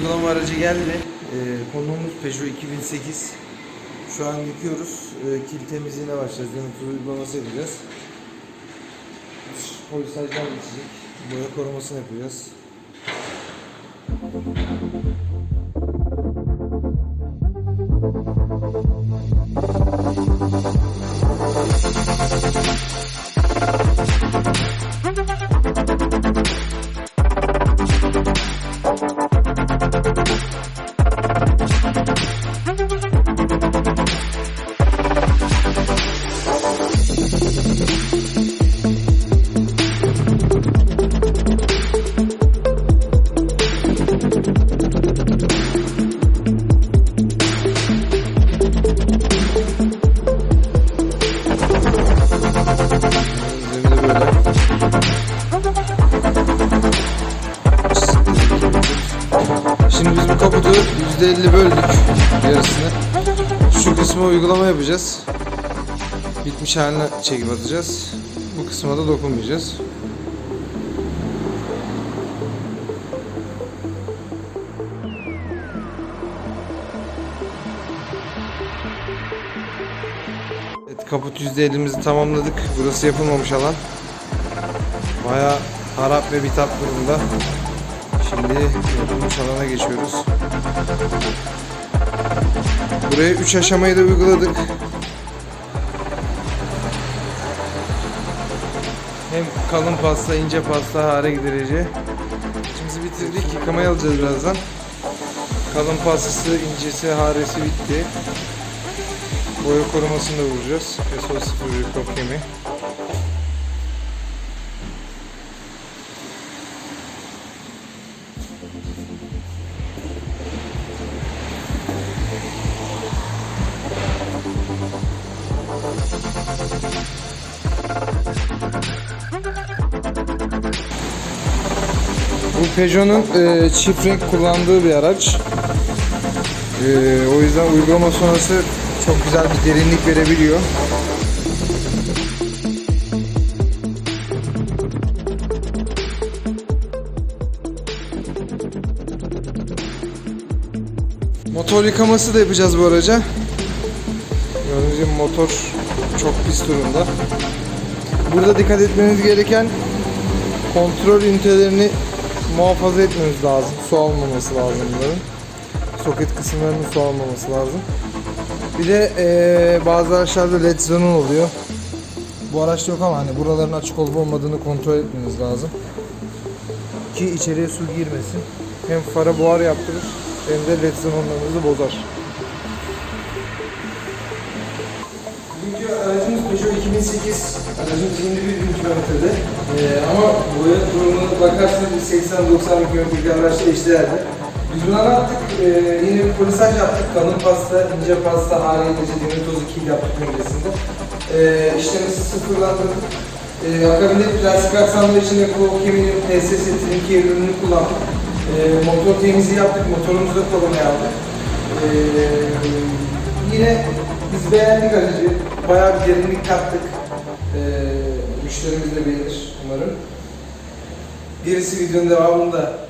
uygulama aracı geldi. Ee, konuğumuz Peugeot 2008. Şu an yıkıyoruz. Ee, kil temizliğine başlayacağız. Yanıt uygulaması yapacağız. Polisajdan geçecek. Boya korumasını yapacağız. Şimdi biz bu kaputu %50 böldük yarısını. Şu kısmı uygulama yapacağız. Bitmiş haline çekip atacağız. Bu kısma da dokunmayacağız. Kaput %50'mizi tamamladık. Burası yapılmamış alan. Baya harap ve bitap durumda. Şimdi yapılmış alana geçiyoruz. Buraya 3 aşamayı da uyguladık. Hem kalın pasta, ince pasta, hare giderici. İçimizi bitirdik. Yıkamaya alacağız birazdan. Kalın pastası, incesi, haresi bitti. Boya korumasını da vuracağız. SO01 Kokemi. Bu Peugeot'un e, çift renk kullandığı bir araç. E, o yüzden uygulama sonrası çok güzel bir derinlik verebiliyor. Motor yıkaması da yapacağız bu araca. Gördüğünüz gibi motor çok pis durumda. Burada dikkat etmeniz gereken kontrol ünitelerini muhafaza etmemiz lazım. Su almaması lazım bunların. Soket kısımlarının su almaması lazım. Bir de eee, bazı araçlarda led xenon oluyor. Bu araçta yok ama hani buraların açık olup olmadığını kontrol etmeniz lazım. Ki içeriye su girmesin. Hem fara buhar yaptırır hem de led xenonlarınızı bozar. Bugünkü aracımız Peugeot 2008. Aracımız 21 bin kilometrede. Ee, ama boya durumuna bakarsanız 80-90 bin kilometrelik araçla eşdeğerli. Ne yaptık? Ee, yine bir polisaj yaptık. Kalın pasta, ince pasta, hale edici, demir tozu, kil yaptık öncesinde. Ee, işlemesi sıfırlandırdık. Ee, akabinde plastik aksamda içinde Klo Kemi'nin TS setinin iki ürününü kullandık. Ee, motor temizliği yaptık, motorumuzu da korumaya aldık. Ee, yine biz beğendik aracı. Bayağı bir derinlik kattık. Ee, müşterimiz de beğenir umarım. Gerisi videonun devamında